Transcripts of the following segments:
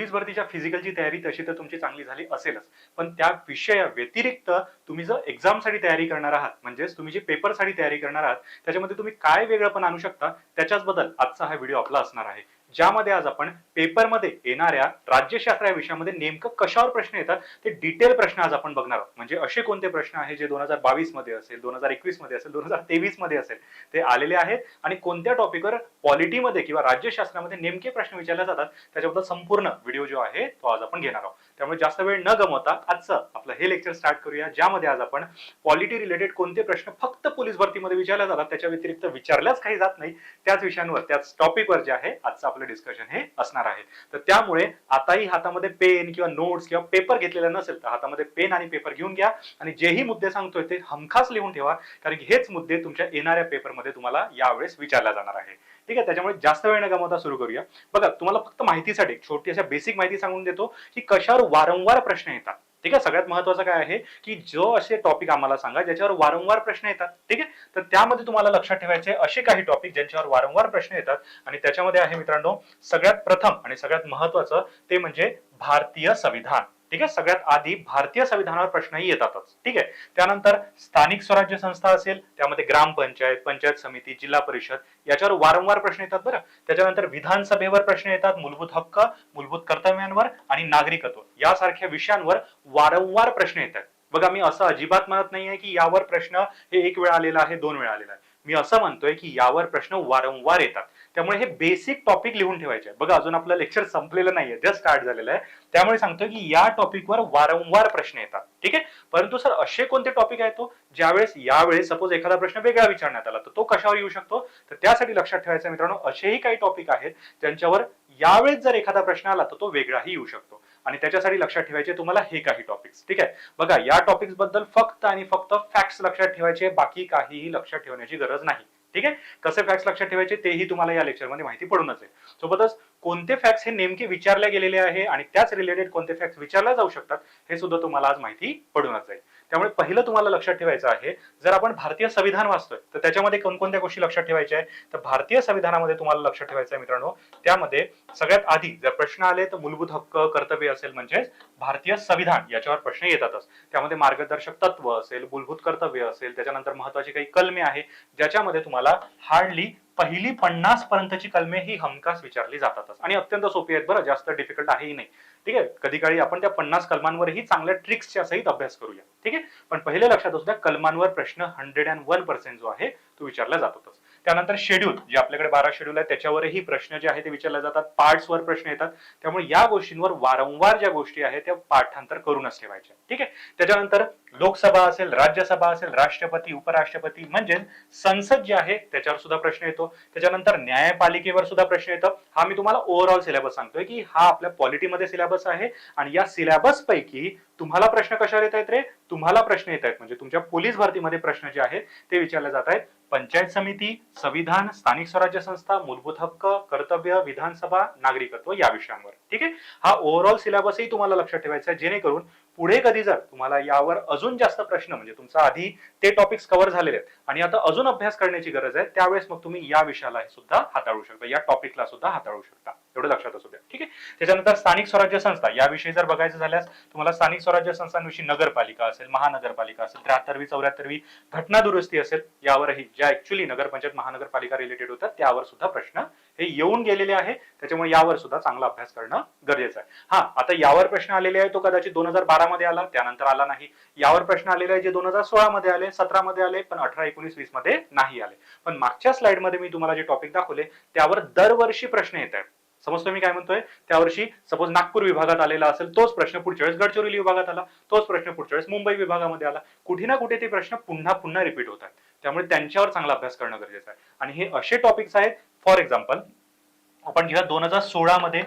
Police भरतीच्या फिजिकलची तयारी तशी तर तुमची चांगली झाली असेलच. पण त्या विषया व्यतिरिक्त तुम्ही जर एक्झामसाठी तयारी करणार आहात म्हणजेच तुम्ही जी पेपरसाठी तयारी करणार आहात त्याच्यामध्ये तुम्ही काय वेगळं पण आणू शकता त्याच्याच बद्दल आजचा हा व्हिडिओ आपला असणार आहे. ज्यामध्ये आज आपण पेपरमध्ये येणाऱ्या राज्यशास्त्र या विषयामध्ये नेमकं कशावर प्रश्न येतात ते डिटेल प्रश्न आज आपण बघणार आहोत. म्हणजे असे कोणते प्रश्न आहे जे दोन हजार बावीसमध्ये असेल दोन हजार एकवीसमध्ये असेल दोन हजार तेवीसमध्ये असेल ते आलेले आहेत आणि कोणत्या टॉपिकवर पॉलिटीमध्ये किंवा राज्यशास्त्रामध्ये नेमके प्रश्न विचारले जातात त्याच्याबद्दल संपूर्ण व्हिडिओ जो आहे तो आज आपण घेणार आहोत. त्यामुळे जास्त वेळ न गमवता आजचं आपलं हे लेक्चर स्टार्ट करूया ज्यामध्ये आज आपण क्वालिटी रिलेटेड कोणते प्रश्न फक्त पोलीस भरतीमध्ये विचारले जातात त्याच्या व्यतिरिक्त विचारल्याच काही जात नाही. त्याच विषयांवर त्याच टॉपिकवर जे आहे आजचं आपलं डिस्कशन हे असणार आहे. तर त्यामुळे आताही हातामध्ये पेन किंवा नोट्स किंवा पेपर घेतलेला नसेल तर हातामध्ये पेन आणि पेपर घेऊन घ्या आणि जेही मुद्दे सांगतोय ते हमखास लिहून ठेवा कारण की हेच मुद्दे तुमच्या येणाऱ्या पेपरमध्ये तुम्हाला यावेळेस विचारला जाणार आहे. ठीक आहे? त्याच्यामुळे जास्त वेळ न गमावता सुरू करूया. बघा तुम्हाला फक्त माहितीसाठी छोटी अशा बेसिक माहिती सांगून देतो की कशावर वारंवार प्रश्न येतात. ठीक आहे? सगळ्यात महत्वाचं काय आहे की जो असे टॉपिक आम्हाला सांगा ज्याच्यावर वारंवार प्रश्न येतात. ठीक आहे? तर त्यामध्ये तुम्हाला लक्षात ठेवायचे असे काही टॉपिक ज्यांच्यावर वारंवार प्रश्न येतात. आणि त्याच्यामध्ये आहे मित्रांनो सगळ्यात प्रथम आणि सगळ्यात महत्वाचं ते म्हणजे भारतीय संविधान. ठीक आहे? सगळ्यात आधी भारतीय संविधानावर प्रश्नही येतातच. ठीक आहे? त्यानंतर स्थानिक स्वराज्य संस्था असेल त्यामध्ये ग्रामपंचायत पंचायत समिती जिल्हा परिषद याच्यावर वारंवार प्रश्न येतात बरं. त्याच्यानंतर विधानसभेवर प्रश्न येतात मूलभूत हक्क मूलभूत कर्तव्यांवर आणि नागरिकत्व. यासारख्या विषयांवर वारंवार प्रश्न येतात. बघा मी असं अजिबात म्हणत नाहीये की यावर प्रश्न हे एक वेळा आलेला आहे दोन वेळा आलेला आहे. मी असं म्हणतोय की यावर प्रश्न वारंवार येतात. त्यामुळे हे बेसिक टॉपिक लिहून ठेवायचे बघा अजून आपलं लेक्चर संपलेलं नाहीये जस्ट स्टार्ट झालेलं आहे. त्यामुळे सांगतोय की या टॉपिकवर वारंवार प्रश्न येतात. ठीक आहे? परंतु सर असे कोणते टॉपिक आहेत तो? ज्यावेळेस यावेळेस सपोज एखादा प्रश्न वेगळा विचारण्यात आला तर तो कशावर येऊ शकतो? तर त्यासाठी लक्षात ठेवायचं मित्रांनो असेही काही टॉपिक आहेत ज्यांच्यावर यावेळेस जर एखादा प्रश्न आला तर तो वेगळाही येऊ शकतो. आणि त्याच्यासाठी लक्षात ठेवायचे तुम्हाला हे काही टॉपिक्स ठीक आहे? बघा या टॉपिक्सबद्दल फक्त आणि फक्त फॅक्ट्स लक्षात ठेवायचे बाकी काहीही लक्षात ठेवण्याची गरज नाही. ठीक आहे? कसे फॅक्ट्स लक्षात ठेवायचे तेही तुम्हाला या लेक्चरमध्ये माहिती पडूनच आहे. सोबतच कोणते फॅक्ट्स हे नेमके विचारले गेलेले आहे आणि त्याच रिलेटेड कोणते फॅक्ट्स विचारले जाऊ शकतात हे सुद्धा तुम्हाला आज माहिती पडूनच जाईल त्यामुळे पहिलं तुम्हाला लक्षात ठेवायचं आहे जर आपण भारतीय संविधान वाचतोय तर त्याच्यामध्ये कोणकोणत्या गोष्टी लक्षात ठेवायच्या आहे? तर भारतीय संविधानामध्ये तुम्हाला लक्षात ठेवायचं आहे मित्रांनो त्यामध्ये सगळ्यात आधी जर प्रश्न आले तर मूलभूत हक्क कर्तव्य असेल म्हणजेच भारतीय संविधान याच्यावर प्रश्न येतातच. त्यामध्ये मार्गदर्शक तत्व असेल मूलभूत कर्तव्य असेल त्याच्यानंतर महत्वाची काही कलमे आहे ज्याच्यामध्ये तुम्हाला हार्डली पहिली पन्नास पर्यंतची कलमे ही हमखास विचारली जातातच. आणि अत्यंत सोपी आहेत बरं जास्त डिफिकल्ट आहेही नाही. ठीक आहे? कधी काळी आपण त्या पन्नास कलमांवरही चांगल्या ट्रिक्सच्या सहित अभ्यास करूया. ठीक आहे? पण पहिले लक्षात असू द्या कलमांवर प्रश्न हंड्रेड अँड वन पर्सेंट जो आहे तो विचारला जातोच त्यानंतर शेड्यूल जे आपल्याकडे बारा शेड्यूल आहे त्याच्यावरही प्रश्न जे आहे ते विचारले जातात. पार्ट्सवर प्रश्न येतात. त्यामुळे या गोष्टींवर वारंवार ज्या गोष्टी आहेत त्या पाठांतर करूनच ठेवायच्या. ठीक आहे? त्याच्यानंतर लोकसभा असेल राज्यसभा असेल राष्ट्रपती उपराष्ट्रपती म्हणजे संसद जे आहे त्याच्यावर सुद्धा प्रश्न येतो. त्याच्यानंतर न्यायपालिकेवर सुद्धा प्रश्न येतो. हा मी तुम्हाला ओव्हरऑल सिलेबस सांगतोय की हा आपल्या पॉलिटीमध्ये सिलेबस आहे आणि या सिलेबस पैकी तुम्हाला प्रश्न कशावर येत आहेत रे? तुम्हाला प्रश्न येत आहेत म्हणजे तुमच्या पोलीस भरतीमध्ये प्रश्न जे आहेत ते विचारले जात आहेत पंचायत समिती संविधान स्थानिक स्वराज्य संस्था मूलभूत हक्क कर्तव्य विधानसभा नागरिकत्व या विषयांवर. ठीक आहे? हा ओव्हरऑल सिलेबसही तुम्हाला लक्षात ठेवायचा आहे. जेणेकरून पुढे कधी जर तुम्हाला यावर अजून जास्त प्रश्न म्हणजे तुमचा आधी ते टॉपिक्स कव्हर झालेले आहेत. आणि आता अजून अभ्यास करण्याची गरज आहे त्यावेळेस मग तुम्ही या विषयाला सुद्धा हाताळू शकता या टॉपिकला सुद्धा हाताळू शकता. एवढं लक्षात असू द्या ठीक आहे? त्याच्यानंतर स्थानिक स्वराज्य संस्था याविषयी जर बघायचं झाल्यास तुम्हाला स्थानिक स्वराज्य संस्थांविषयी नगरपालिका असेल महानगरपालिका असेल त्र्याहत्तरवी चौऱ्याहत्तरवी घटना दुरुस्ती असेल यावरही ज्या ऍक्च्युली नगरपंचायत महानगरपालिका रिलेटेड होतात त्यावर सुद्धा प्रश्न हे येऊन गेलेले आहे. त्याच्यामुळे यावर सुद्धा चांगला अभ्यास करणं गरजेचं आहे. हा आता यावर प्रश्न आलेले आहे तो कदाचित दोन हजार बारा मध्ये आला त्यानंतर आला नाही. यावर प्रश्न आलेले आहे जे दोन हजार सोळा मध्ये आले सतरा मध्ये आले पण अठरा एकोणीस वीसमध्ये नाही आले. पण मागच्या स्लाइडमध्ये मी तुम्हाला जे टॉपिक दाखवले त्यावर दरवर्षी प्रश्न येत आहेत. समजतो मी काय म्हणतोय? त्यावर्षी सपोज नागपूर विभागात आलेला असेल तोच प्रश्न पुढच्या वेळेस गडचिरोली विभागात आला तोच प्रश्न पुढच्या वेळेस मुंबई विभागामध्ये आला. कुठे ना कुठे ते प्रश्न पुन्हा पुन्हा रिपीट होत आहेत. त्यामुळे त्यांच्यावर चांगला अभ्यास करणं गरजेचं आहे. आणि हे असे टॉपिक्स आहेत फॉर एक्झाम्पल आपण घेऊया दोन हजार सोळा मध्ये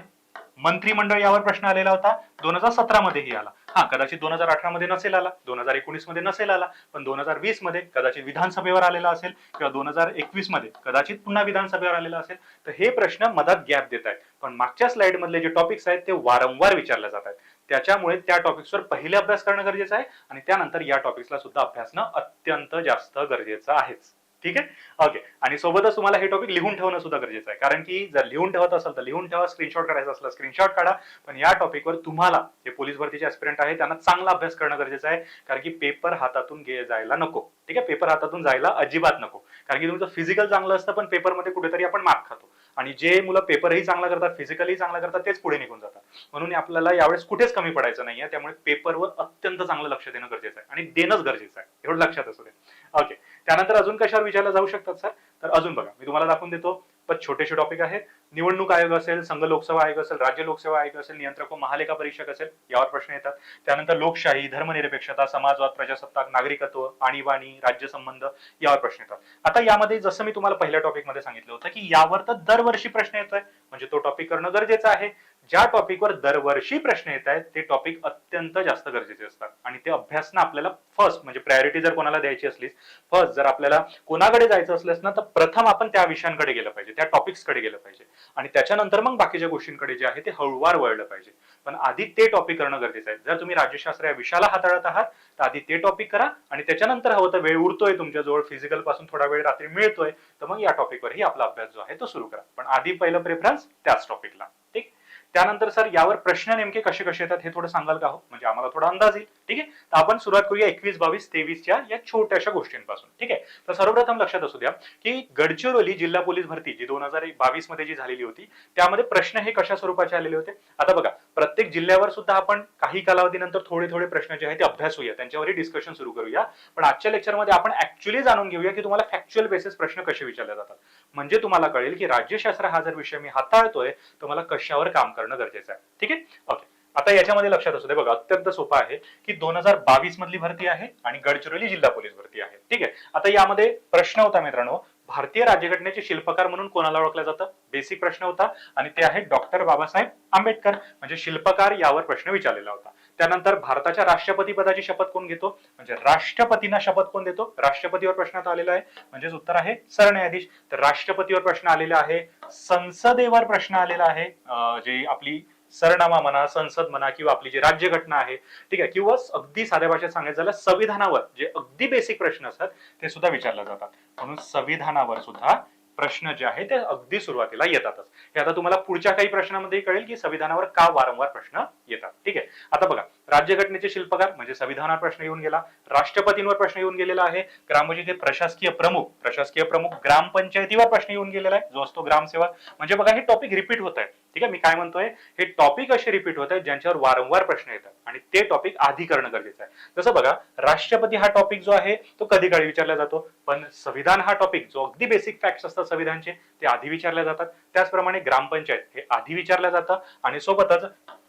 मंत्रिमंडळ यावर प्रश्न आलेला होता. दोन हजार सतरा मध्येही आला. हा कदाचित दोन हजार अठरा मध्ये नसेल आला. दोन हजार एकोणीसमध्ये नसेल आला. पण दोन हजार वीसमध्ये कदाचित विधानसभेवर आलेला असेल किंवा दोन हजार एकवीसमध्ये कदाचित पुन्हा विधानसभेवर आलेला असेल. तर हे प्रश्न मधात गॅप देत आहेत. पण मागच्या स्लाइड मधले जे टॉपिक्स आहेत ते वारंवार विचारले जात आहेत. त्याच्यामुळे त्या टॉपिक्सवर पहिले अभ्यास करणं गरजेचं आहे आणि त्यानंतर या टॉपिक्सला सुद्धा अभ्यासणं अत्यंत जास्त गरजेचं आहेच. ठीक आहे? ओके आणि सोबतच तुम्हाला हे टॉपिक लिहून ठेवणं सुद्धा गरजेचं आहे. कारण की जर लिहून ठेवत असेल तर लिहून ठेवा स्क्रीनशॉट काढायचा असला स्क्रीनशॉट काढा. पण या टॉपिकवर तुम्हाला जे पोलीस भरतीचे ऍस्पिरंट आहे त्यांना चांगला अभ्यास करणं गरजेचं आहे. कारण की पेपर हातातून घे जायला नको. ठीक आहे? पेपर हातातून जायला अजिबात नको. कारण की तुमचं फिजिकल चांगलं असतं पण पेपरमध्ये कुठेतरी आपण मार्क खातो. आणि जे मुलं पेपरही चांगला करतात फिजिकलही चांगला करतात तेच पुढे निघून जातात. म्हणून आपल्याला यावेळेस कुठेच कमी पडायचं नाहीये. त्यामुळे पेपरवर अत्यंत चांगलं लक्ष देणं गरजेचं आहे. आणि देणंच गरजेचं आहे. एवढं लक्षात असू दे. ओके त्यानंतर अजून कशावर विचारला जाऊ शकतात सर? तर अजून बघा मी तुम्हाला दाखवून देतो. पण छोटेसे टॉपिक आहेत. निवडणूक आयोग असेल संघ लोकसेवा आयोग असेल राज्य लोकसेवा आयोग असेल नियंत्रक व महालेखा परीक्षक असेल यावर प्रश्न येतात. त्यानंतर लोकशाही धर्मनिरपेक्षता समाजवाद प्रजासत्ताक नागरिकत्व आणीबाणी राज्य संबंध यावर प्रश्न येतात. आता यामध्ये जसं मी तुम्हाला पहिल्या टॉपिकमध्ये सांगितलं होतं की यावर तर दरवर्षी प्रश्न येतोय. म्हणजे तो टॉपिक करणं गरजेचं आहे. ज्या टॉपिकवर दरवर्षी प्रश्न येत आहेत ते टॉपिक अत्यंत जास्त गरजेचे असतात. आणि ते अभ्यासनं आपल्याला फर्स्ट म्हणजे प्रायोरिटी जर कोणाला द्यायची असलीच फर्स्ट जर आपल्याला कोणाकडे जायचं असल्यास ना तर प्रथम आपण त्या विषयांकडे गेलं पाहिजे त्या टॉपिक्सकडे गेलं पाहिजे. आणि त्याच्यानंतर मग बाकीच्या गोष्टींकडे जे आहे ते हळूवार वळलं पाहिजे. पण आधी ते टॉपिक करणं गरजेचं आहे. जर तुम्ही राज्यशास्त्र या विषयाला हाताळत आहात तर आधी ते टॉपिक करा आणि त्याच्यानंतर हवं तर वेळ उरतोय तुमच्याजवळ फिजिकलपासून थोडा वेळ रात्री मिळतोय तर मग या टॉपिकवरही आपला अभ्यास जो आहे तो सुरू करा. पण आधी पहिलं प्रेफरन्स त्याच टॉपिकला ठीक? त्यानंतर सर यावर प्रश्न नेमके कसे कसे येतात हे थोडं सांगाल का हो? म्हणजे आम्हाला थोडा अंदाज येईल. ठीक आहे? तर आपण सुरुवात करूया एकवीस बावीस तेवीसच्या या छोट्याशा गोष्टींपासून. ठीक आहे? तर सर्वप्रथम लक्षात असू द्या की गडचिरोली जिल्हा पोलीस भरती जी दोन हजार बावीसमध्ये जी झालेली होती त्यामध्ये प्रश्न हे कशा स्वरूपाचे आलेले होते? आता बघा प्रत्येक जिल्ह्यावर सुद्धा आपण काही कालावधीनंतर थोडे थोडे प्रश्न जे आहेत ते अभ्यासूया त्यांच्यावरही डिस्कशन सुरू करूया. पण आजच्या लेक्चरमध्ये आपण ऍक्च्युअली जाणून घेऊया की तुम्हाला फॅक्च्युअल बेसिस प्रश्न कसे विचारले जातात. म्हणजे तुम्हाला कळेल की राज्यशास्त्र हा जर विषय मी हाताळतोय तर मला कशावर काम करणं गरजेचं आहे. ठीक आहे? ओके आता याच्यामध्ये लक्षात असू दे बघा अत्यंत सोपं आहे की दोन हजार बावीस मधली भरती आहे आणि गडचिरोली जिल्हा पोलीस भरती आहे. ठीक आहे? आता यामध्ये प्रश्न होता मित्रांनो भारतीय राज्यघटनेचे शिल्पकार म्हणून कोणाला ओळखलं जातं? बेसिक प्रश्न होता आणि ते आहे डॉक्टर बाबासाहेब आंबेडकर. म्हणजे शिल्पकार यावर प्रश्न विचारलेला होता. त्यानंतर भारताच्या राष्ट्रपती पदाची शपथ कोण घेतो? म्हणजे राष्ट्रपतींना शपथ कोण देतो? राष्ट्रपतीवर प्रश्नात आलेला आहे. म्हणजेच उत्तर आहे सरन्यायाधीश. तर राष्ट्रपतीवर प्रश्न आलेला आहे. संसदेवर प्रश्न आलेला आहे. जे आपली सरनामा म्हणा संसद म्हणा किंवा आपली जी राज्यघटना आहे ठीक आहे किंवा अगदी साध्या भाषेत सांगायचं झालं संविधानावर जे अगदी बेसिक प्रश्न असतात ते सुद्धा विचारले जातात. म्हणून संविधानावर सुद्धा प्रश्न जे आहे ते अगदी सुरुवातीला येतातच. हे आता तुम्हाला पुढच्या काही प्रश्नामध्ये कळेल की संविधानावर का वारंवार प्रश्न येतात. ठीक आहे? आता बघा राज्यघटनेचे शिल्पकार म्हणजे संविधानावर प्रश्न येऊन गेला राष्ट्रपतींवर प्रश्न येऊन गेलेला आहे. ग्रामपंचायती प्रशासकीय प्रमुख प्रशासकीय प्रमुख ग्रामपंचायतीवर प्रश्न येऊन गेलेला आहे जो असतो ग्रामसेवक. म्हणजे बघा हे टॉपिक रिपीट होत आहे. ठीक आहे मी काय म्हणतोय? हे टॉपिक असे रिपीट होत आहेत ज्यांच्यावर वारंवार प्रश्न येतात. आणि ते टॉपिक आधी करणं गरजेचं आहे. जसं बघा राष्ट्रपती हा टॉपिक जो आहे तो कधी काळी विचारला जातो? पण संविधान हा टॉपिक जो अगदी बेसिक फॅक्ट्स असतात संविधानचे ते आधी विचारले जातात. त्याचप्रमाणे ग्रामपंचायत हे आधी विचारलं जातं. आणि सोबतच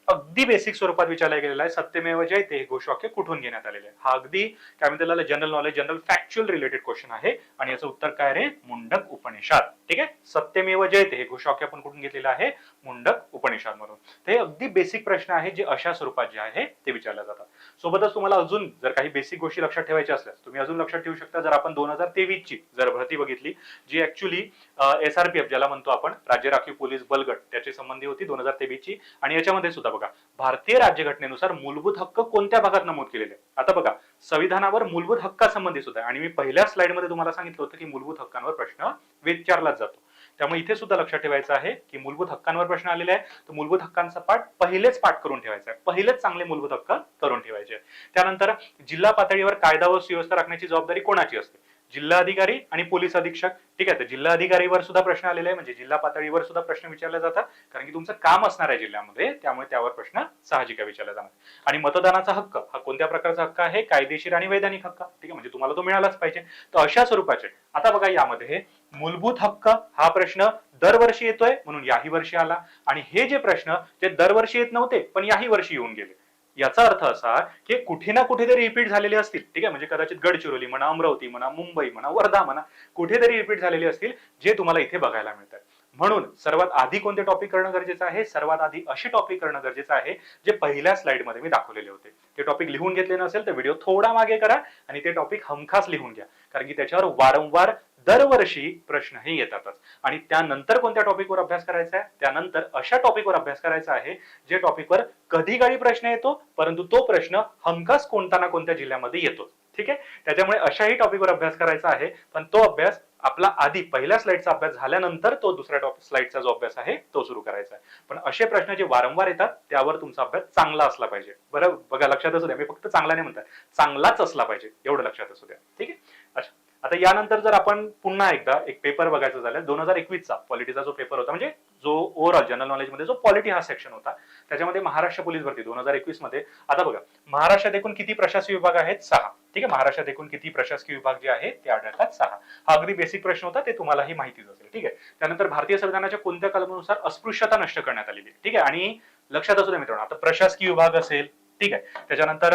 अगदी बेसिक स्वरूपात विचारला गेलेला आहे. सत्यमेव जयते हे घोषवाक्य कुठून घेण्यात आलेले आहे? हा अगदी काय म्हणते त्याला general knowledge general factual related question आहे. आणि याचं उत्तर काय रे? मुंडक उपनिषद. ठीक आहे? सत्यमेव जयते हे घोषवाक्य आपण कुठून घेतलेलं आहे? मुंडक उपनिषद म्हणून तर हे अगदी बेसिक प्रश्न आहे जे अशा स्वरूपात जे आहे ते विचारले जातात सोबतच तुम्हाला अजून जर काही बेसिक गोष्टी लक्षात ठेवायच्या असल्यास तुम्ही अजून लक्षात ठेवू शकता जर आपण दोन हजार तेवीस ची जर भरती बघितली जी ऍक्च्युली एसआरपीएफ ज्याला म्हणतो आपण राज्य राखीव पोलीस बलगट त्याची संबंधी होती दोन हजार तेवीस ची आणि याच्यामध्ये सुद्धा बघा. भारतीय राज्यघटनेनुसार मूलभूत हक्क कोणत्या भागात नमूद केलेले? आता बघा संविधानावर मूलभूत हक्कासंबंधी सुद्धा आणि मी पहिल्या स्लाइडमध्ये तुम्हाला सांगितलं होतं की मूलभूत हक्कांवर प्रश्न विचारलाच जातो. त्यामुळे इथे सुद्धा लक्षात ठेवायचं आहे की मूलभूत हक्कांवर प्रश्न आलेले आहे तर मूलभूत हक्कांचा पाठ पहिलेच पाठ करून ठेवायचा आहे. पहिलेच चांगले मूलभूत हक्क करून ठेवायचे त्यानंतर जिल्हा पातळीवर कायदा व सुव्यवस्था राखण्याची जबाबदारी कोणाची असते? जिल्हाधिकारी आणि पोलीस अधीक्षक. ठीक आहे तर जिल्हाधिकारीवर सुद्धा प्रश्न आलेले आहे म्हणजे जिल्हा पातळीवर सुद्धा प्रश्न विचारले जातात. कारण की तुमचं काम असणार आहे जिल्ह्यामध्ये त्यामुळे त्यावर प्रश्न साहजिक विचारला जाणार आणि मतदानाचा हक्क हा कोणत्या प्रकारचा हक्क आहे? कायदेशीर आणि वैधानिक हक्क. ठीक आहे म्हणजे तुम्हाला तो मिळालाच पाहिजे. तर अशा स्वरूपाचे आता बघा यामध्ये मूलभूत हक्क हा प्रश्न दरवर्षी येतोय म्हणून याही वर्षी आला. आणि हे जे प्रश्न ते दरवर्षी येत नव्हते पण याही वर्षी येऊन गेले. याचा अर्थ असा की कुठे ना कुठेतरी रिपीट झालेले असतील. ठीक आहे? म्हणजे कदाचित गडचिरोली म्हणा अमरावती म्हणा मुंबई म्हणा वर्धा म्हणा कुठेतरी रिपीट झालेले असतील जे तुम्हाला इथे बघायला मिळतात. म्हणून सर्वात आधी कोणते टॉपिक करणं गरजेचं आहे? सर्वात आधी असे टॉपिक करणं गरजेचं आहे जे पहिल्या स्लाइडमध्ये मी दाखवलेले होते. ते टॉपिक लिहून घेतले नसेल तर व्हिडिओ थोडा मागे करा आणि ते टॉपिक हमखास लिहून घ्या. कारण की त्याच्यावर वारंवार दरवर्षी प्रश्नही येतातच. आणि त्यानंतर कोणत्या टॉपिकवर अभ्यास करायचा आहे? त्यानंतर अशा टॉपिकवर अभ्यास करायचा आहे जे टॉपिकवर कधी काळी प्रश्न येतो परंतु तो प्रश्न हमखास कोणता ना कोणत्या जिल्ह्यामध्ये येतो. ठीक आहे? त्याच्यामुळे अशाही टॉपिकवर अभ्यास करायचा आहे पण तो अभ्यास आपला आधी पहिल्या स्लाइडचा अभ्यास झाल्यानंतर तो दुसऱ्या टॉप स्लाइडचा जो अभ्यास आहे तो सुरू करायचा आहे. पण असे प्रश्न जे वारंवार येतात त्यावर तुमचा अभ्यास चांगला असला पाहिजे. बरं? बघा लक्षात असू द्या. मी फक्त चांगला नाही म्हणतात चांगलाच असला पाहिजे. एवढं लक्षात असू द्या. ठीक आहे? अच्छा आता यानंतर जर आपण पुन्हा एकदा एक पेपर बघायचं झालं दोन हजार एकवीसचा पॉलिटीचा जो पेपर होता म्हणजे जो ओव्हरऑल जनरल नॉलेजमध्ये जो पॉलिटी हा सेक्शन होता त्याच्यामध्ये महाराष्ट्र पोलीस भरती दोन हजार एकवीसमध्ये आता बघा महाराष्ट्रात एकूण किती प्रशासकीय विभाग आहेत? सहा. ठीक आहे महाराष्ट्रात एकूण किती प्रशासकीय विभाग जे आहेत ते आढळतात सहा. हा अगदी बेसिक प्रश्न होता ते तुम्हालाही माहितीच असेल. ठीक आहे त्यानंतर भारतीय संविधानाच्या कोणत्या कलमानुसार अस्पृश्यता नष्ट करण्यात आलेली ठीक आहे आणि लक्षात असू द्या मित्रांनो आता प्रशासकीय विभाग असेल ठीक आहे. त्याच्यानंतर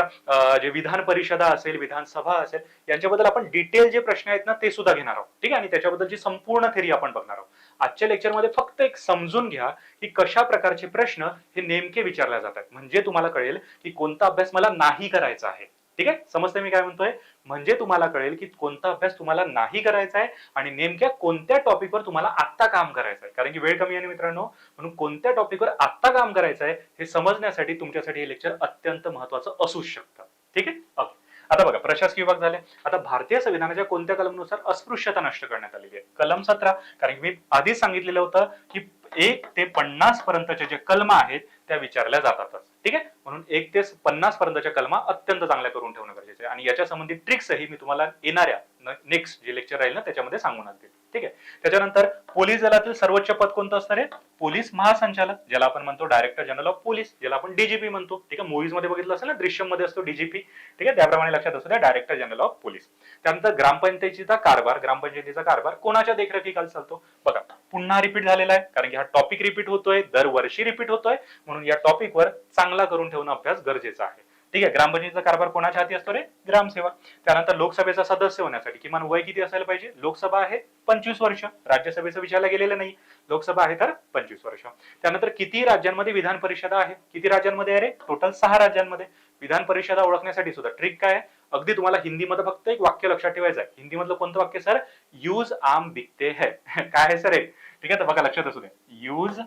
जे विधान परिषदा असेल विधानसभा असेल यांच्याबद्दल आपण डिटेल जे प्रश्न आहेत ना ते सुद्धा घेणार आहोत. ठीक आहे? आणि त्याच्याबद्दलची संपूर्ण थेरी आपण बघणार आहोत. आजच्या लेक्चरमध्ये फक्त एक समजून घ्या की कशा प्रकारचे प्रश्न हे नेमके विचारले जातात. म्हणजे तुम्हाला कळेल की कोणता अभ्यास मला नाही करायचा आहे. ठीक आहे? समजते मी काय म्हणतोय? म्हणजे तुम्हाला कळेल की कोणता अभ्यास तुम्हाला नाही करायचा आहे आणि नेमक्या कोणत्या टॉपिकवर तुम्हाला आत्ता काम करायचं आहे? कारण की वेळ कमी आहे मित्रांनो म्हणून कोणत्या टॉपिकवर आत्ता काम करायचं आहे हे समजण्यासाठी तुमच्यासाठी हे लेक्चर अत्यंत महत्वाचं असू शकतं. ठीक आहे? ओके आता बघा प्रशासकीय विभाग झाले. आता भारतीय संविधानाच्या कोणत्या कलमनुसार अस्पृश्यता नष्ट करण्यात आलेली आहे? कलम सतरा. कारण मी आधीच सांगितलेलं होतं की एक ते पन्नास पर्यंतचे जे कलम आहेत त्या विचारल्या जातातच. ठीक आहे? म्हणून एक ते पन्नास पर्यंतच्या कलमा अत्यंत चांगल्या करून ठेवणं गरजेचं आहे. आणि याच्या संबंधित ट्रिक्सही मी तुम्हाला येणाऱ्या नेक्स्ट जे लेक्चर राहील ना त्याच्यामध्ये सांगून आणते ठीक आहे? त्याच्यानंतर पोलीस दलातील सर्वोच्च पद कोणतं असणार आहे? पोलीस महासंचालक ज्याला आपण म्हणतो डायरेक्टर जनरल ऑफ पोलीस ज्याला आपण डीजीपी म्हणतो. ठीक आहे? मूवीजमध्ये बघितलं असेल ना? दृश्यममध्ये असतो डीजीपी ठीक आहे? त्याप्रमाणे लक्षात असू द्या डायरेक्टर जनरल ऑफ पोलीस त्यानंतर ग्रामपंचायतीचा कारभार ग्रामपंचायतीचा कारभार कोणाच्या देखरेखीखाली चालतो? बघा पुन्हा रिपीट झालेला आहे कारण की हा टॉपिक रिपीट होतोय दरवर्षी रिपीट होतोय. म्हणून या टॉपिकवर चांगला करून ठेवणं अभ्यास गरजेचा आहे. ठीक आहे ग्रामपंचायतीचा कारभार कोणाच्या हाती असतो रे? ग्रामसेवक. त्यानंतर लोकसभेचा सदस्य होण्यासाठी किमान वय किती असायला पाहिजे? लोकसभा आहे पंचवीस वर्ष. राज्यसभेचं विचारला गेलेलं नाही. लोकसभा आहे तर पंचवीस वर्ष. त्यानंतर किती राज्यांमध्ये विधान परिषदा आहे? किती राज्यांमध्ये आहे रे? टोटल सहा राज्यांमध्ये. विधान परिषदा ओळखण्यासाठी सुद्धा. ट्रिक काय आहे? अगदी तुम्हाला हिंदीमध्ये फक्त एक वाक्य लक्षात ठेवायचं आहे. हिंदीमधलं कोणतं वाक्य सर? यूज आम बिकते है. काय आहे सर हे? ठीक आहे तर बघा लक्षात असू दे. यूज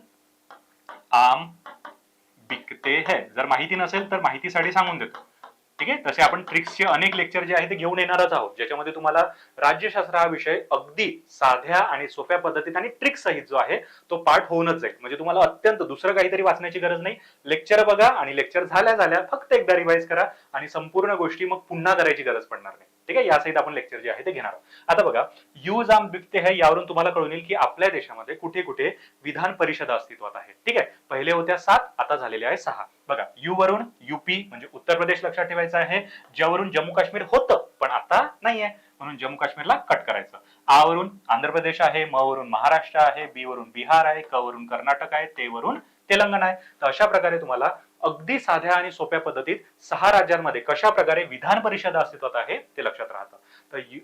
आम बिकते है. जर माहिती नसेल तर माहितीसाठी सांगून देतो. ठीक आहे? तसे आपण ट्रिक्सचे अनेक लेक्चर जे आहे ते घेऊन येणारच आहोत. ज्याच्यामध्ये तुम्हाला राज्यशास्त्र हा विषय अगदी साध्या आणि सोप्या पद्धतीत आणि ट्रिक सहित जो आहे तो पाठ होऊनच जाईल. म्हणजे तुम्हाला अत्यंत दुसरं काहीतरी वाचण्याची गरज नाही. लेक्चर बघा आणि लेक्चर झाल्या झाल्या फक्त एकदा रिवाईज करा आणि संपूर्ण गोष्टी मग पुन्हा करायची गरज पडणार नाही. ठीक आहे? यासहित आपण लेक्चर जे आहे ते घेणार आहोत. आता बघा यूज आम बिकते है यावरून तुम्हाला कळून येईल की आपल्या देशामध्ये कुठे कुठे विधान परिषदा अस्तित्वात आहे. ठीक आहे? पहिले होत्या सात आता झालेल्या आहे सहा. बघा यू वरून युपी म्हणजे उत्तर प्रदेश लक्षात ठेवायचं आहे. ज्यावरून जम्मू काश्मीर होतं पण आता नाहीये. म्हणून जम्मू काश्मीरला कट करायचं. आ वरून आंध्र प्रदेश आहे म वरून महाराष्ट्र आहे बी वरून बिहार आहे क वरून कर्नाटक आहे ते वरून तेलंगणा आहे. तर अशा प्रकारे तुम्हाला अगदी साध्या आणि सोप्या पद्धतीत सहा राज्यांमध्ये कशा प्रकारे विधान परिषद अस्तित्वात आहे ते लक्षात राहतं. तर यु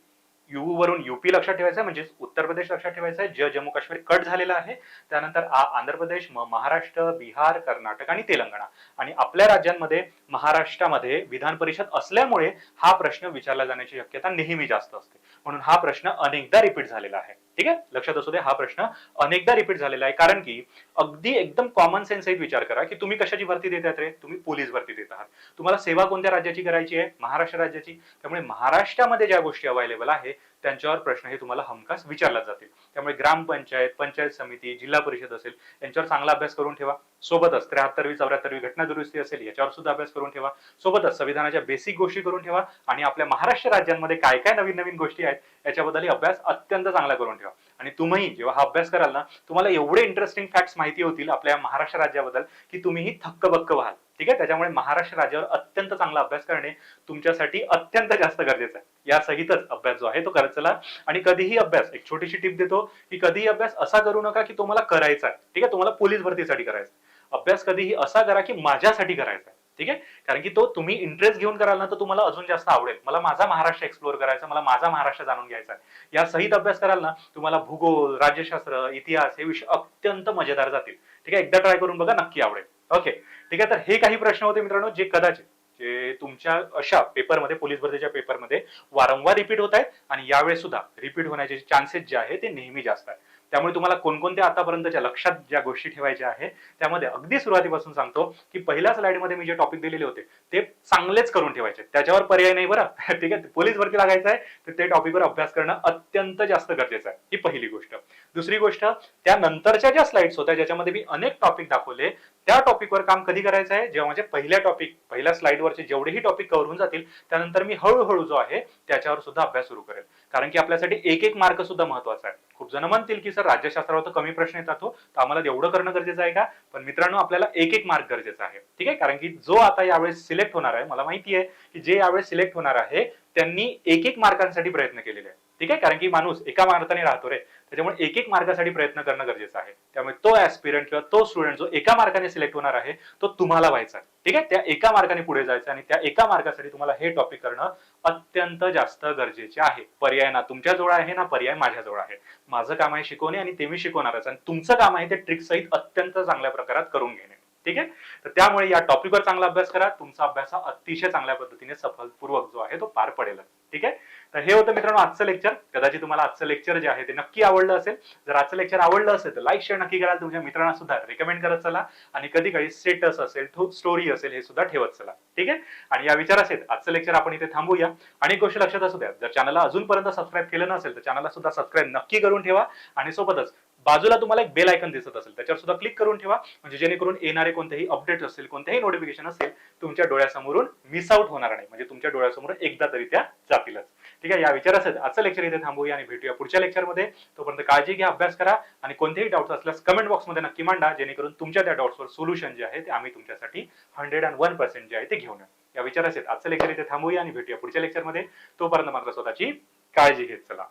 यू वरून युपी लक्षात ठेवायचं आहे म्हणजे उत्तर प्रदेश लक्षात ठेवायचं आहे ज जम्मू काश्मीर कट झालेला आहे त्यानंतर आ आंध्र प्रदेश म महाराष्ट्र बिहार कर्नाटक आणि तेलंगणा. आणि आपल्या राज्यांमध्ये महाराष्ट्रामध्ये विधान परिषद असल्यामुळे हा प्रश्न विचारला जाण्याची शक्यता नेहमी जास्त असते. म्हणून हा प्रश्न अनेकदा रिपीट झालेला आहे. ठीक आहे? लक्षात असू दे हा प्रश्न अनेकदा रिपीट झालेला आहे. कारण की अगदी एकदम कॉमन सेन्स एक विचार करा की तुम्ही कशाची भरती देत आहात रे? तुम्ही पोलीस भरती देत आहात. तुम्हाला सेवा कोणत्या राज्याची करायची आहे? महाराष्ट्र राज्याची. त्यामुळे महाराष्ट्रामध्ये ज्या गोष्टी अवेलेबल आहे त्यांच्यावर प्रश्न हे तुम्हाला हमखास विचारला जातील. त्यामुळे ग्रामपंचायत पंचायत समिती जिल्हा परिषद असेल यांच्यावर चांगला अभ्यास करून ठेवा. सोबतच त्र्याहत्तरवी चौऱ्याहत्तरवी घटना दुरुस्ती असेल याच्यावर सुद्धा अभ्यास करून ठेवा. सोबतच संविधानाच्या बेसिक गोष्टी करून ठेवा आणि आपल्या महाराष्ट्र राज्यांमध्ये काय काय नवीन नवीन गोष्टी आहेत याच्याबद्दलही अभ्यास अत्यंत चांगला करून ठेवा. आणि तुम्ही जेव्हा हा अभ्यास कराल ना तुम्हाला एवढे इंटरेस्टिंग फॅक्ट्स माहिती होतील आपल्या महाराष्ट्र राज्याबद्दल की तुम्हीही थक्कबक्क व्हाल. ठीक आहे? त्याच्यामुळे महाराष्ट्र राज्यावर अत्यंत चांगला अभ्यास करणे तुमच्यासाठी अत्यंत जास्त गरजेचं आहे. यासहितच अभ्यास जो आहे तो करत चला आणि कधीही अभ्यास एक छोटीशी टिप देतो की कधीही अभ्यास असा करू नका की तुम्हाला करायचा आहे. ठीक आहे? तुम्हाला पोलीस भरतीसाठी करायचा आहे. अभ्यास कधीही असा करा की माझ्यासाठी करायचा आहे. ठीक आहे? कारण की तो तुम्ही इंटरेस्ट घेऊन कराल ना तर तुम्हाला अजून जास्त आवडेल. मला माझा महाराष्ट्र एक्सप्लोअर करायचा मला माझा महाराष्ट्र जाणून घ्यायचा आहे. या सहित अभ्यास कराल ना तुम्हाला भूगोल राज्यशास्त्र इतिहास हे विषय अत्यंत मजेदार जातील. ठीक आहे? एकदा ट्राय करून बघा नक्की आवडेल. ओके ठीक आहे तर हे काही प्रश्न होते मित्रांनो जे कदाचित जे तुमच्या अशा पेपरमध्ये पोलीस भरतीच्या पेपरमध्ये वारंवार रिपीट होत आहेत आणि यावेळेस सुद्धा रिपीट होण्याचे चान्सेस जे आहे ते नेहमी जास्त आहे त्यामुळे तुम्हाला कोणकोणत्या आतापर्यंतच्या लक्षात ज्या गोष्टी ठेवायच्या आहे त्यामध्ये अगदी सुरुवातीपासून सांगतो की पहिल्या स्लाइडमध्ये मी जे टॉपिक दिलेले होते ते चांगलेच करून ठेवायचे. त्याच्यावर पर्याय नाही बरं. ठीक आहे पोलीस भरती लागायचं आहे तर ते टॉपिकवर अभ्यास करणं अत्यंत जास्त गरजेचं आहे ही पहिली गोष्ट. दुसरी गोष्ट त्यानंतरच्या ज्या स्लाइड्स होत्या ज्याच्यामध्ये मी अनेक टॉपिक दाखवले त्या टॉपिकवर काम कधी करायचं आहे? जेव्हा माझे पहिल्या टॉपिक पहिल्या स्लाईडवरचे जेवढेही टॉपिक कव्हर होऊन जातील त्यानंतर मी हळूहळू जो आहे त्याच्यावर सुद्धा अभ्यास सुरू करेल. कारण की आपल्यासाठी एक एक मार्क सुद्धा महत्त्वाचा आहे. खूप जण म्हणतील की सर राज्यशास्त्रावर तर कमी प्रश्न येतात हो, तर आम्हाला एवढं करणं गरजेचं आहे का? पण मित्रांनो आपल्याला एक एक मार्क गरजेचा आहे. ठीक आहे? कारण की जो आता यावेळेस सिलेक्ट होणार आहे मला माहिती आहे की जे यावेळेस सिलेक्ट होणार आहे त्यांनी एक एक मार्कांसाठी प्रयत्न केलेले आहे ठीक आहे? कारण की माणूस एका मार्काने राहतो रे. त्याच्यामुळे एक एक मार्गासाठी प्रयत्न करणं गरजेचं आहे. त्यामुळे तो ऍस्पिरंट किंवा तो स्टुडंट जो एका मार्गाने सिलेक्ट होणार आहे तो तुम्हाला व्हायचा आहे. ठीक आहे? त्या एका मार्गाने पुढे जायचं आणि त्या एका मार्गासाठी तुम्हाला हे टॉपिक करणं अत्यंत जास्त गरजेचे आहे. पर्याय ना तुमच्याजवळ आहे ना पर्याय माझ्याजवळ आहे. माझं काम आहे शिकवणे आणि ते मी शिकवणारच आणि तुमचं काम आहे ते ट्रिक सहित अत्यंत चांगल्या प्रकारात करून घेणे. ठीक आहे? तर त्यामुळे या टॉपिकवर चांगला अभ्यास करा. तुमचा अभ्यास हा अतिशय चांगल्या पद्धतीने सफलपूर्वक जो आहे तो पार पडेल. ठीक आहे? तर हे होतं मित्रांनो आजचं लेक्चर कदाचित तुम्हाला आजचं लेक्चर जे आहे ते नक्की आवडलं असेल. जर आजचं लेक्चर आवडलं असेल तर लाईक शेअर नक्की कराल. तुमच्या मित्रांना सुद्धा रेकमेंड करत चला. आणि कधी कधी स्टेटस असेल स्टोरी असेल हे सुद्धा ठेवत चला. ठीक आहे? आणि या विचारासहित आजचं लेक्चर आपण इथे थांबूया. आणि एक गोष्ट लक्षात असू द्या. जर चॅनलला अजूनपर्यंत सबस्क्राईब केलं नसेल तर चॅनलला सुद्धा सबस्क्राईब नक्की करून ठेवा. आणि सोबतच बाजूला तुम्हाला एक बेल आयकन दिसत असेल त्याच्यावर सुद्धा क्लिक करून ठेवा. म्हणजे जेणेकरून येणारे कोणतेही अपडेट असेल कोणतेही नोटिफिकेशन असेल तुमच्या डोळ्यासमोरून मिस आउट होणार नाही. म्हणजे तुमच्या डोळ्यासमोर एकदा तरी त्या जातीलच. ठीक आहे या विचारासह आजचं लेक्चर इथे थांबूया आणि भेटूया पुढच्या लेक्चरमध्ये तोपर्यंत काळजी घ्या अभ्यास करा आणि कोणतेही डाऊट्स असल्यास कमेंट बॉक्समध्ये नक्की मांडा जेणेकरून तुमच्या त्या डाऊट्सवर सोल्युशन जे आहे ते आम्ही तुमच्यासाठी हंड्रेड अँड वन पर्सेंट जे आहे ते घेऊन या विचारासह आजचं लेक्चर इथे थांबूया आणि भेटूया पुढच्या लेक्चरमध्ये तोपर्यंत मात्र स्वतःची काळजी घेत चला.